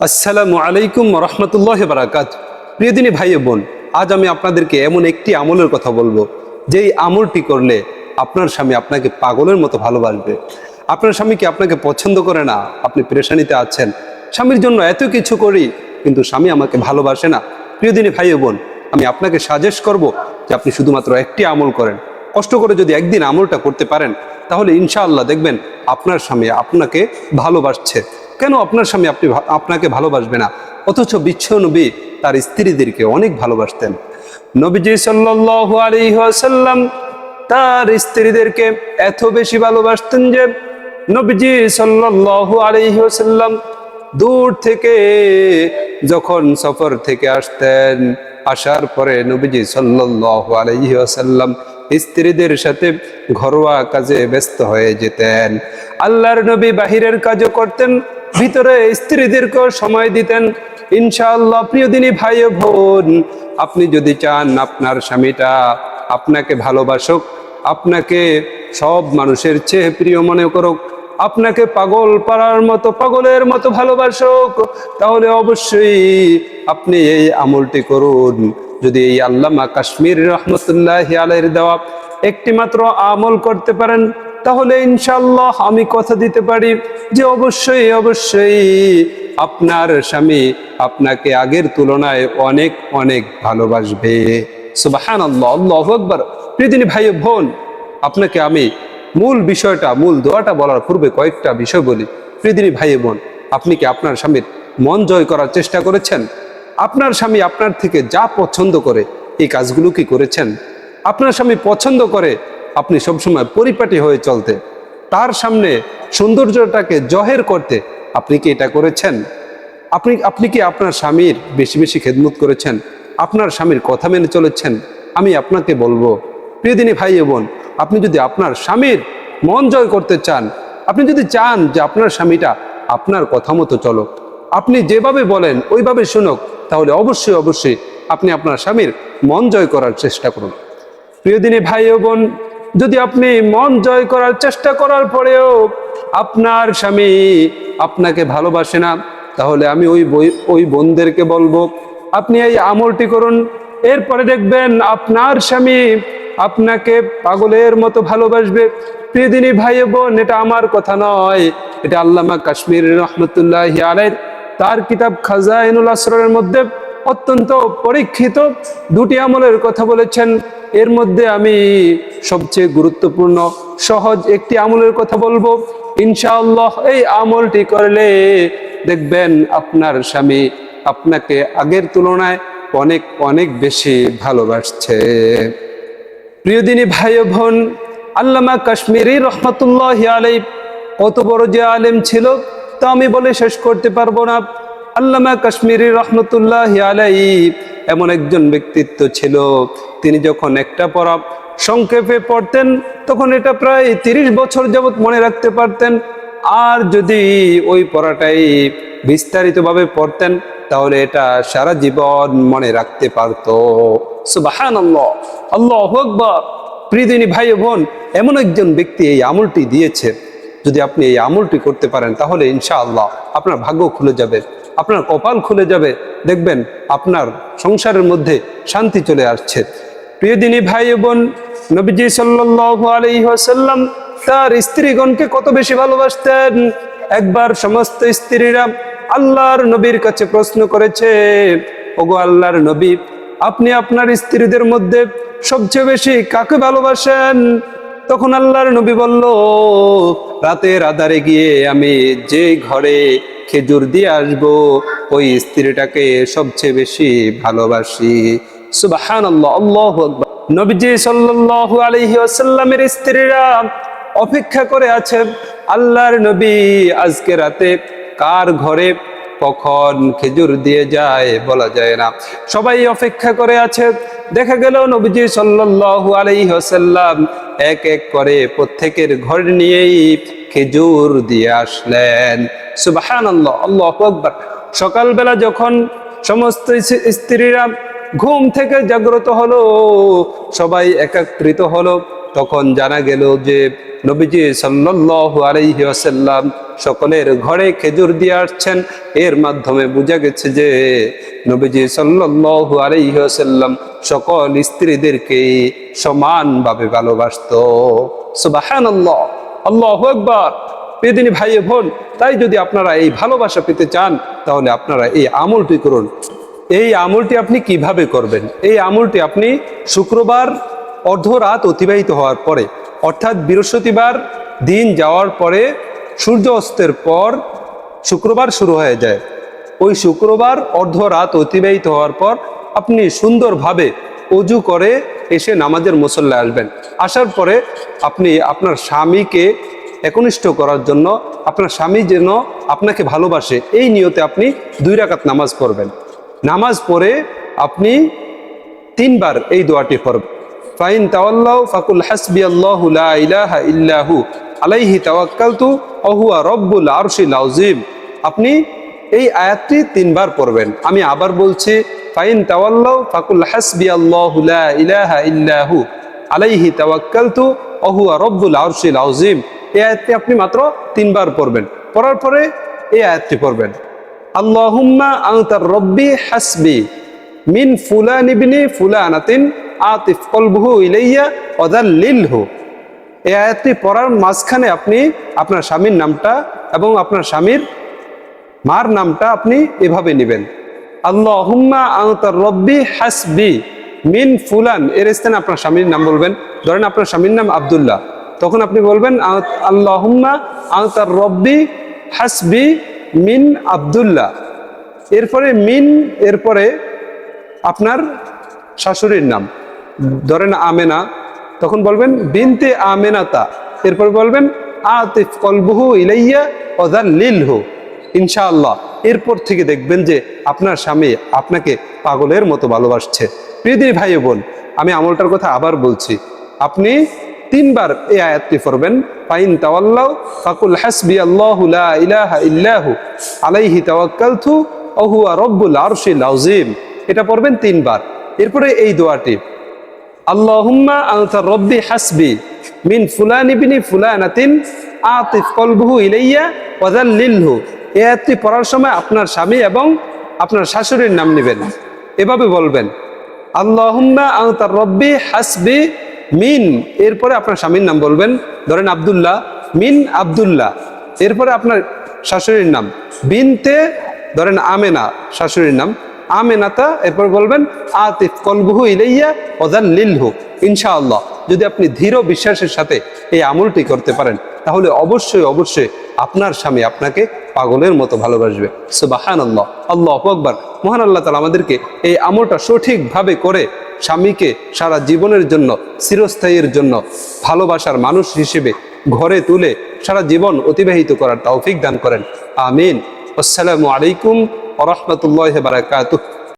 আসসালামু আলাইকুম রহমতুল্লাহ বারাকাত প্রিয় দিনী ভাই বোন, আজ আমি আপনাদেরকে এমন একটি আমলের কথা বলব, যেই আমলটি করলে আপনার স্বামী আপনাকে পাগলের মতো ভালোবাসবে। আপনার স্বামী কি আপনাকে পছন্দ করে না? আপনি পেরেশানিতে আছেন। স্বামীর জন্য এত কিছু করি, কিন্তু স্বামী আমাকে ভালোবাসে না। প্রিয় দিনী ভাই বোন, আমি আপনাকে সাজেস্ট করব যে আপনি শুধুমাত্র একটি আমল করেন। কষ্ট করে যদি একদিন আমলটা করতে পারেন, তাহলে ইনশাআল্লাহ দেখবেন আপনার স্বামী আপনাকে ভালোবাসছে। কেন আপনার স্বামী আপনি আপনাকে ভালোবাসবে না? অথচ বিচ্ছ নবী তার স্ত্রীদেরকে অনেক ভালোবাসতেন। নবীজি আলাইহি তার স্ত্রীদেরকে এত বেশি ভালোবাসতেন যে নবীজি ওয়াসাল্লাম দূর থেকে যখন সফর থেকে আসতেন, আসার পরে নবীজি সাল্লাল্লাহু আলাইহি ওয়াসাল্লাম স্ত্রীদের সাথে ঘরোয়া কাজে ব্যস্ত হয়ে যেতেন। আল্লাহর নবী বাহিরের কাজও করতেন, ভিতরে স্ত্রীদেরকেও সময় দিতেন। ইনশাআল্লাহ, প্রিয় দিনী ভাই বোন, আপনি যদি চান আপনার স্বামীটা আপনাকে ভালোবাসুক, আপনাকে সব মানুষের চেয়ে প্রিয় মনে করুক, আপনাকে পাগল পাড়ার মতো, পাগলের মতো ভালোবাসুক, তাহলে অবশ্যই আপনি এই আমলটি করুন। যদি এই আল্লামা কাশ্মীর রহমতুল্লাহ আলের দেওয়া একটি মাত্র আমল করতে পারেন, তাহলে ইনশাল্লাহ আমি কথা দিতে পারি যে অবশ্যই অবশ্যই আপনার স্বামী আপনাকে আগের তুলনায় অনেক অনেক ভালোবাসবে। ভাই বোন, আপনাকে আমি মূল বিষয়টা, মূল দোয়াটা বলার পূর্বে কয়েকটা বিষয় বলি। প্রিয়দিনী ভাই বোন, আপনি কি আপনার স্বামীর মন জয় করার চেষ্টা করেছেন? আপনার স্বামী আপনার থেকে যা পছন্দ করে এই কাজগুলো কি করেছেন? আপনার স্বামী পছন্দ করে আপনি সবসময় পরিপাটি হয়ে চলতে, তার সামনে সৌন্দর্যটাকে জহের করতে আপনি কি এটা করেছেন? আপনি আপনি কি আপনার স্বামীর বেশি বেশি খেদমত করেছেন? আপনার স্বামীর কথা মেনে চলেছেন? আমি আপনাকে বলব, প্রিয়দিনী ভাই বোন, আপনি যদি আপনার স্বামীর মন জয় করতে চান, আপনি যদি চান যে আপনার স্বামীটা আপনার কথা মতো চলো আপনি যেভাবে বলেন ওইভাবে শুনুক তাহলে অবশ্যই অবশ্যই আপনি আপনার স্বামীর মন জয় করার চেষ্টা করুন। প্রিয়দিনী ভাই ও বোন, যদি আপনি মন জয় করার চেষ্টা করার পরেও আপনার স্বামী আপনাকে ভালোবাসে না, তাহলে আমি ওই বই, ওই বোনদেরকে বলব, আপনি এই আমলটি করুন। এরপরে দেখবেন আপনার স্বামী আপনাকে পাগলের মতো ভালোবাসবে। প্রিয়দিনী ভাই বোন, এটা আমার কথা নয়, এটা আল্লামা কাশ্মীর রহমতুল্লাহ আলের তার কিতাব খাজাইনুল আসরের মধ্যে অত্যন্ত পরীক্ষিত দুটি আমলের কথা বলেছেন। এর মধ্যে আমি সবচেয়ে গুরুত্বপূর্ণ, সহজ একটি আমলের কথা বলব। ইনশাআল্লাহ এই আমলটি করলে দেখবেন আপনার স্বামী আপনাকে আগের তুলনায় অনেক অনেক বেশি ভালোবাসছে। প্রিয়দিনী ভাই বোন, আল্লামা কাশ্মীরি রহমতুল্লাহ আলাই কত বড় যে আলেম ছিল তা আমি বলে শেষ করতে পারব না। আল্লামা কাশ্মীরি রহমতুল্লাহ আলাই এমন একজন ব্যক্তিত্ব ছিল। তিনি যখন একটা পড়া সংক্ষেপে পড়তেন, তখন এটা প্রায় তিরিশ বছর যাবৎ মনে রাখতে পারতেন। আর যদি ওই পড়াটাই বিস্তারিতভাবে পড়তেন, তাহলে এটা সারা জীবন মনে রাখতে পারতো। আল্লাহ আল্লাহ আকবর। প্রিয়দিনী ভাই বোন, এমন একজন ব্যক্তি এই আমলটি দিয়েছে। যদি আপনি এই আমলটি করতে পারেন, তাহলে ইনশাআল্লাহ আপনার ভাগ্য খুলে যাবে, আপনার কপাল খুলে যাবে। দেখবেন আপনার সংসারের মধ্যে শান্তি চলে আসছে। প্রিয়দিনী ভাই বোন, নবীজি ওয়াসাল্লাম তার স্ত্রীগণকে কত বেশি ভালোবাসতেন। একবার সমস্ত স্ত্রীরা আল্লাহর নবীর কাছে প্রশ্ন করেছে, ওগো আল্লাহর নবী, আপনি আপনার স্ত্রীদের মধ্যে সবচেয়ে বেশি কাকে ভালোবাসেন? তখন আল্লাহর নবী বলল রাতের আধারে গিয়ে আমি যে ঘরে খেজুর দিয়ে আসব, ওই স্ত্রীটাকে সবচেয়ে বেশি ভালোবাসি। সুবাহান নবীজি আলাইহি ওয়াসাল্লামের স্ত্রীরা অপেক্ষা করে আছে, আল্লাহর নবী আজকে রাতে কার ঘরে কখন খেজুর দিয়ে যায় বলা যায় না। সবাই অপেক্ষা করে আছে। দেখা গেল নবীজি আলাইহি ওয়াসাল্লাম এক এক করে প্রত্যেকের ঘর নিয়েই খেজুর দিয়ে আসলেন। সুবহানাল্লাহ, আল্লাহ আকবর। সকালবেলা যখন সমস্ত স্ত্রীরা ঘুম থেকে জাগ্রত হলো, সবাই একত্রিত হলো। তখন জানা গেল যে নবীজি সাল্লাল্লাহু আলাইহি ওয়াসাল্লাম সকলের ঘরে খেজুর দিয়ে আসছেন। এর মাধ্যমে বোঝা গেছে যে নবীজি সাল্লাল্লাহু আলাইহি ওয়াসাল্লাম সকল স্ত্রীদেরকে সমানভাবে ভালোবাসতো। সুবহানাল্লাহ, আল্লাহু আকবার। বেদিনী ভাই বোন, তাই যদি আপনারা এই ভালোবাসা পেতে চান, তাহলে আপনারা এই আমলটি করুন। এই আমলটি আপনি কীভাবে করবেন? এই আমলটি আপনি শুক্রবার অর্ধরাত অতিবাহিত হওয়ার পরে, অর্থাৎ বৃহস্পতিবার দিন যাওয়ার পরে সূর্য অস্তের পর শুক্রবার শুরু হয়ে যায়। ওই শুক্রবার অর্ধরাত অতিবাহিত হওয়ার পর আপনি সুন্দরভাবে অজু করে এসে নামাজের মুসল্লায় আসবেন। আসার পরে আপনি আপনার স্বামীকে একনিষ্ঠ করার জন্য, আপনার স্বামী যেন আপনাকে ভালোবাসে, এই নিয়তে আপনি দুই রাকাত নামাজ পড়বেন। নামাজ পড়ে আপনি তিনবার এই দোয়াটি পড়বেন। ফাইন তাওয়াল্লাহ ফাকুল হাসবি আল্লাহ ইলাহা ইল্লাহু আলাইহি তাওয়াক্কালতু অহুয়া রব্বুল আরশিল আযীম। আপনি এই আয়াতটি তিনবার পড়বেন। আমি আবার বলছি, ফাইন তাওয়াল্লাহ ফাকুল হাসবি আল্লাহ লা ইলাহা ইল্লাহু আলাইহি তাওয়াক্কালতু অহুয়া রব্বুল আরশিল আযীম। এই আয়াতটি আপনি মাত্র তিনবার পড়বেন। পড়ার পরে এই আয়াতটি পড়বেন। আল্লাহুম্মা আনতার রব্বি হাসবি মিন ফুলান ইবনি ফুলানাতিন আতিফ কলবুহু ইলাইয়া ওয়াদাল্লিলহু এই আয়াতটি পড়ার মাঝখানে আপনি আপনার স্বামীর নামটা এবং আপনার স্বামীর মার নামটা আপনি এভাবে নেবেন। আল্লাহুম্মা আনতার রব্বি হাসবি মিন ফুলান। এর স্থানে আপনার স্বামীর নাম বলবেন। ধরেন আপনার স্বামীর নাম আব্দুল্লাহ। তখন আপনি বলবেন আল্লাহুম্মা আনতার রব্বি হাসবি মিন আব্দুল্লাহ। এরপরে মিন, এরপরে আপনার শাশুড়ির নাম। ধরেন আমেনা, তখন বলবেন, বিনতে আমেনাতা। এরপর বলবেন, আতিফ কলবুহু ইলাইয়া ওদার লিলহু ইনশাআল্লাহ। এরপর থেকে দেখবেন যে আপনার স্বামী আপনাকে পাগলের মতো ভালোবাসছে। প্রিয়দিনী ভাই বোন, আমি আমলটার কথা আবার বলছি। আপনি তিনবার এই আয়াতটি পড়বেন, ফাইন তাওয়াল্লাহ ফাকুল হাসবি আল্লাহু ইলাহা ইল্লাহু আলাইহি তাওয়াক্কালতু ওয়া হুয়া রব্বুল আরশিল আযীম। এটা পড়বেন তিনবার। এরপরে এই দোয়াটি আল্লাহুম্মা আনতা রব্বি হাসবি মিন ফুলান ইবনি ফুলানাতিন আতিফ কলবুহু ইলাইয়া ওয়াদাল্লিলহু এই আয়াতটি পড়ার সময় আপনার স্বামী এবং আপনার শাশুড়ির নাম নেবেন। এভাবে বলবেন, আল্লাহুম্মা আনতা রব্বি হাসবি মিন। এরপরে আপনার স্বামীর নাম বলবেন, ধরেন আব্দুল্লাহ, মিন আব্দুল্লাহ। এরপরে আপনার শাশুড়ির নাম। বিনতে, ধরেন আমেনা, শাশুড়ির নাম। আমেনাতা, এরপর বলবেন, আতিফ কলবুহু ইলাইয়া ওদাল লিলহু ইনশাআল্লাহ, যদি আপনি ধীর বিশ্বাসের সাথে এই আমলটি করতে পারেন, তাহলে অবশ্যই অবশ্যই আপনার স্বামী আপনাকে পাগলের মতো ভালোবাসবে। সুবাহান আল্লাহ আল্লাহ আকবর। মহান আল্লাহ তালা আমাদেরকে এই আমলটা সঠিকভাবে করে স্বামীকে সারা জীবনের জন্য, চিরস্থায়ীর জন্য ভালোবাসার মানুষ হিসেবে ঘরে তুলে সারা জীবন অতিবাহিত করার তৌফিক দান করেন। আমিন। আসসালামু আলাইকুম ওরহমতুল্লাহ বারাকাতুহ।